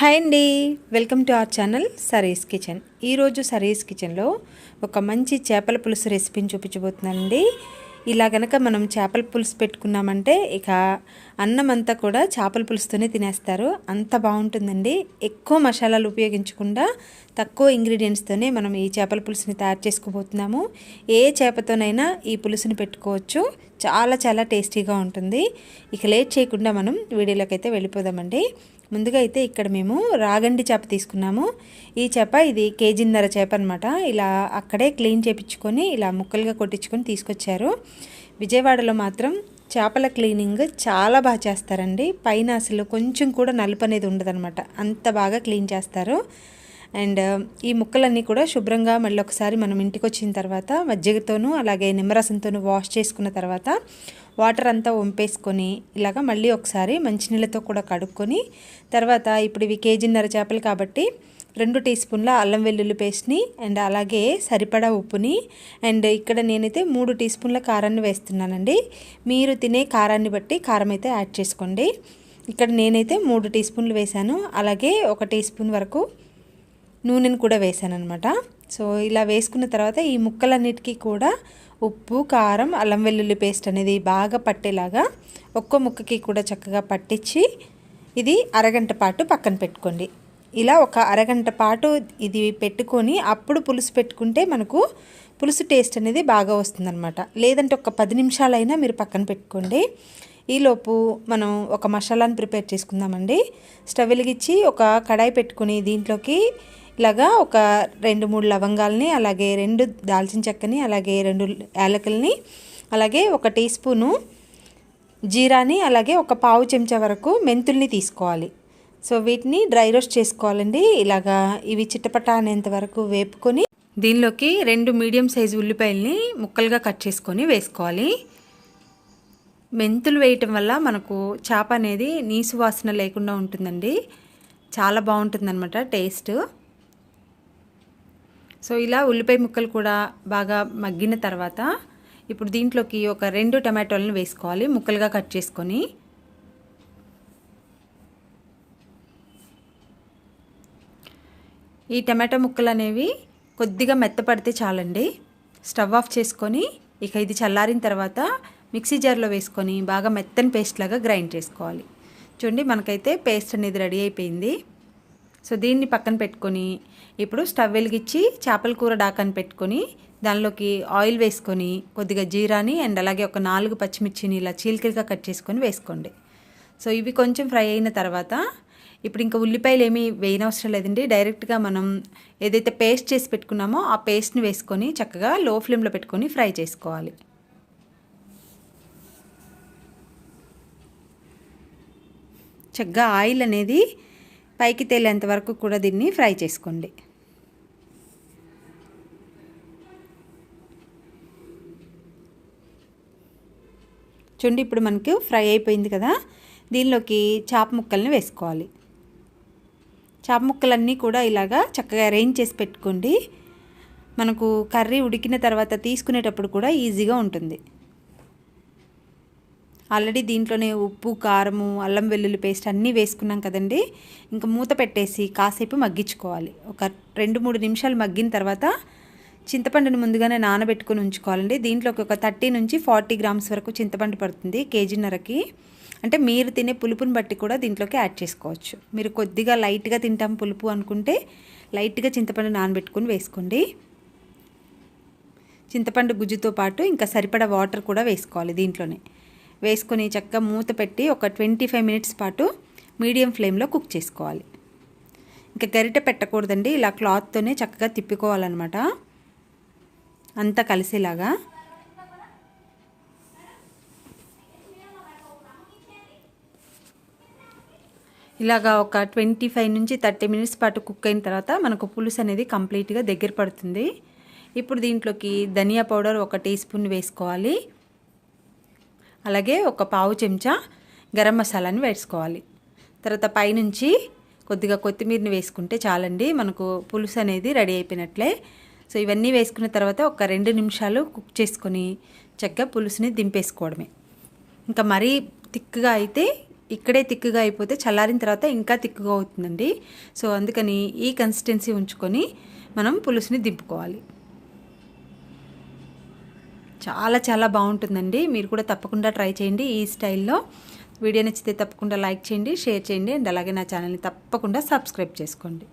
Hi అండి. Welcome to our channel saris kitchen. ఈరోజు saris కిచెన్లో ఒక మంచి చేపల పులుసు రెసిపీని చూపించబోతున్నానండి. ఇలా గనక మనం చేపల పులుసు పెట్టుకున్నామంటే ఇక అన్నం అంతా కూడా చేపల పులుసుతోనే తినేస్తారు. అంత బాగుంటుందండి. ఎక్కువ మసాలాలు ఉపయోగించకుండా తక్కువ ఇంగ్రీడియంట్స్తోనే మనం ఈ చేపల పులుసుని తయారు చేసుకోబోతున్నాము. ఏ చేపతోనైనా ఈ పులుసుని పెట్టుకోవచ్చు. చాలా చాలా టేస్టీగా ఉంటుంది. ఇక లేట్ చేయకుండా మనం వీడియోలోకి అయితే వెళ్ళిపోదామండి. ముందుగా అయితే ఇక్కడ మేము రాగండి చేప తీసుకున్నాము. ఈ చేప ఇది కేజీన్నర చేప అనమాట ఇలా అక్కడే క్లీన్ చేపించుకొని ఇలా ముక్కలుగా కొట్టించుకొని తీసుకొచ్చారు. విజయవాడలో మాత్రం చేపల క్లీనింగ్ చాలా బాగా చేస్తారండి. పైన అసలు కొంచెం కూడా నలుపు అనేది ఉండదనమాట అంత బాగా క్లీన్ చేస్తారు. అండ్ ఈ ముక్కలన్నీ కూడా శుభ్రంగా మళ్ళీ ఒకసారి మనం ఇంటికి వచ్చిన తర్వాత మజ్జిగతోనూ అలాగే నిమ్మరసంతోనూ వాష్ చేసుకున్న తర్వాత వాటర్ అంతా వంపేసుకొని ఇలాగ మళ్ళీ ఒకసారి మంచినీళ్ళతో కూడా కడుక్కొని తర్వాత ఇప్పుడు ఇవి కేజీన్నర చేపలు కాబట్టి రెండు టీ స్పూన్ల అల్లం వెల్లుల్లి పేస్ట్ని అండ్ అలాగే సరిపడా ఉప్పుని అండ్ ఇక్కడ నేనైతే మూడు టీ స్పూన్ల కారాన్ని వేస్తున్నానండి. మీరు తినే కారాన్ని బట్టి కారం అయితే యాడ్ చేసుకోండి. ఇక్కడ నేనైతే మూడు టీ స్పూన్లు వేశాను. అలాగే ఒక టీ స్పూన్ వరకు నూనెను కూడా వేసాను అనమాట సో ఇలా వేసుకున్న తర్వాత ఈ ముక్కలన్నిటికీ కూడా ఉప్పు కారం అల్లం వెల్లుల్లి పేస్ట్ అనేది బాగా పట్టేలాగా ఒక్కో ముక్కకి కూడా చక్కగా పట్టించి ఇది అరగంట పాటు పక్కన పెట్టుకోండి. ఇలా ఒక అరగంట పాటు ఇది పెట్టుకొని అప్పుడు పులుసు పెట్టుకుంటే మనకు పులుసు టేస్ట్ అనేది బాగా వస్తుందన్నమాట. లేదంటే ఒక పది నిమిషాలైనా మీరు పక్కన పెట్టుకోండి. ఈలోపు మనం ఒక మసాలాను ప్రిపేర్ చేసుకుందామండి. స్టవ్ వెలిగించి ఒక కడాయి పెట్టుకుని దీంట్లోకి ఇలాగా ఒక రెండు మూడు లవంగాల్ని అలాగే రెండు దాల్చిన చెక్కని అలాగే రెండు యాలకులని అలాగే ఒక టీ స్పూను జీరాని అలాగే ఒక పావు చెంచా వరకు మెంతుల్ని తీసుకోవాలి. సో వీటిని డ్రై రోస్ట్ చేసుకోవాలండి. ఇలాగా ఇవి చిట్టపట అనేంత వరకు వేపుకొని దీనిలోకి రెండు మీడియం సైజు ఉల్లిపాయల్ని ముక్కలుగా కట్ చేసుకొని వేసుకోవాలి. మెంతులు వేయటం వల్ల మనకు చేప అనేది నీసు వాసన లేకుండా ఉంటుందండి. చాలా బాగుంటుందన్నమాట టేస్ట్. సో ఇలా ఉల్లిపాయ ముక్కలు కూడా బాగా మగ్గిన తర్వాత ఇప్పుడు దీంట్లోకి ఒక రెండు టమాటోలను వేసుకోవాలి ముక్కలుగా కట్ చేసుకొని. ఈ టమాటో ముక్కలు అనేవి కొద్దిగా మెత్తపడితే చాలండి. స్టవ్ ఆఫ్ చేసుకొని ఇక ఇది చల్లారిన తర్వాత మిక్సీ జార్లో వేసుకొని బాగా మెత్తని పేస్ట్ లాగా గ్రైండ్ చేసుకోవాలి. చూడండి మనకైతే పేస్ట్ అనేది రెడీ అయిపోయింది. సో దీన్ని పక్కన పెట్టుకొని ఇప్పుడు స్టవ్ వెలిగించి చేపల కూర డాకాన్ని పెట్టుకొని దానిలోకి ఆయిల్ వేసుకొని కొద్దిగా జీరాని అండ్ అలాగే ఒక నాలుగు పచ్చిమిర్చిని ఇలా చీలికలుగా కట్ చేసుకొని వేసుకోండి. సో ఇవి కొంచెం ఫ్రై అయిన తర్వాత ఇప్పుడు ఇంకా ఉల్లిపాయలు ఏమీ వేయనవసరం లేదండి. డైరెక్ట్గా మనం ఏదైతే పేస్ట్ చేసి పెట్టుకున్నామో ఆ పేస్ట్ని వేసుకొని చక్కగా లో ఫ్లేమ్లో పెట్టుకొని ఫ్రై చేసుకోవాలి. చక్కగా ఆయిల్ అనేది పైకి తేలేంత వరకు కూడా దీన్ని ఫ్రై చేసుకోండి. చూడండి ఇప్పుడు మనకు ఫ్రై అయిపోయింది కదా. దీనిలోకి చాప ముక్కల్ని వేసుకోవాలి. చాప ముక్కలన్నీ కూడా ఇలాగా చక్కగా అరేంజ్ చేసి పెట్టుకోండి. మనకు కర్రీ ఉడికిన తర్వాత తీసుకునేటప్పుడు కూడా ఈజీగా ఉంటుంది. ఆల్రెడీ దీంట్లోనే ఉప్పు కారము అల్లం వెల్లుల్లి పేస్ట్ అన్నీ వేసుకున్నాం కదండి. ఇంకా మూత పెట్టేసి కాసేపు మగ్గించుకోవాలి. ఒక రెండు మూడు నిమిషాలు మగ్గిన తర్వాత చింతపండుని ముందుగానే నానబెట్టుకుని ఉంచుకోవాలండి. దీంట్లోకి ఒక థర్టీ నుంచి ఫార్టీ గ్రామ్స్ వరకు చింతపండు పడుతుంది కేజీన్నరకి. అంటే మీరు తినే పులుపుని బట్టి కూడా దీంట్లోకి యాడ్ చేసుకోవచ్చు. మీరు కొద్దిగా లైట్గా తింటాం పులుపు అనుకుంటే లైట్గా చింతపండు నానబెట్టుకుని వేసుకోండి. చింతపండు గుజ్జుతో పాటు ఇంకా సరిపడా వాటర్ కూడా వేసుకోవాలి దీంట్లోనే. వేసుకొని చక్కగా మూత పెట్టి ఒక ట్వంటీ ఫైవ్ మినిట్స్ పాటు మీడియం ఫ్లేమ్లో కుక్ చేసుకోవాలి. ఇంకా గరిట పెట్టకూడదండి ఇలా క్లాత్తోనే చక్కగా తిప్పుకోవాలన్నమాట. అంతా కలిసేలాగా. ఇలాగా ఒక ట్వంటీ ఫైవ్ నుంచి థర్టీ మినిట్స్ పాటు కుక్ అయిన తర్వాత మనకు పులుసు అనేది కంప్లీట్గా దగ్గర పడుతుంది. ఇప్పుడు దీంట్లోకి ధనియా పౌడర్ ఒక టీ స్పూన్ వేసుకోవాలి. అలాగే ఒక పావు చెంచా గరం మసాలాని వేసుకోవాలి. తర్వాత పైనుంచి కొద్దిగా కొత్తిమీరని వేసుకుంటే చాలండి మనకు పులుసు అనేది రెడీ అయిపోయినట్లే. సో ఇవన్నీ వేసుకున్న తర్వాత ఒక రెండు నిమిషాలు కుక్ చేసుకొని చక్కగా పులుసుని దింపేసుకోవడమే. ఇంకా మరీ తిక్కుగా అయితే ఇక్కడే తిక్కుగా అయిపోతే చల్లారిన తర్వాత ఇంకా తిక్కుగా అవుతుందండి. సో అందుకని ఈ కన్సిస్టెన్సీ ఉంచుకొని మనం పులుసుని దింపుకోవాలి. చాలా చాలా బాగుంటుందండి. మీరు కూడా తప్పకుండా ట్రై చేయండి ఈ స్టైల్లో. వీడియో నచ్చితే తప్పకుండా లైక్ చేయండి షేర్ చేయండి అండ్ అలాగే నా ఛానల్ని తప్పకుండా సబ్స్క్రైబ్ చేసుకోండి.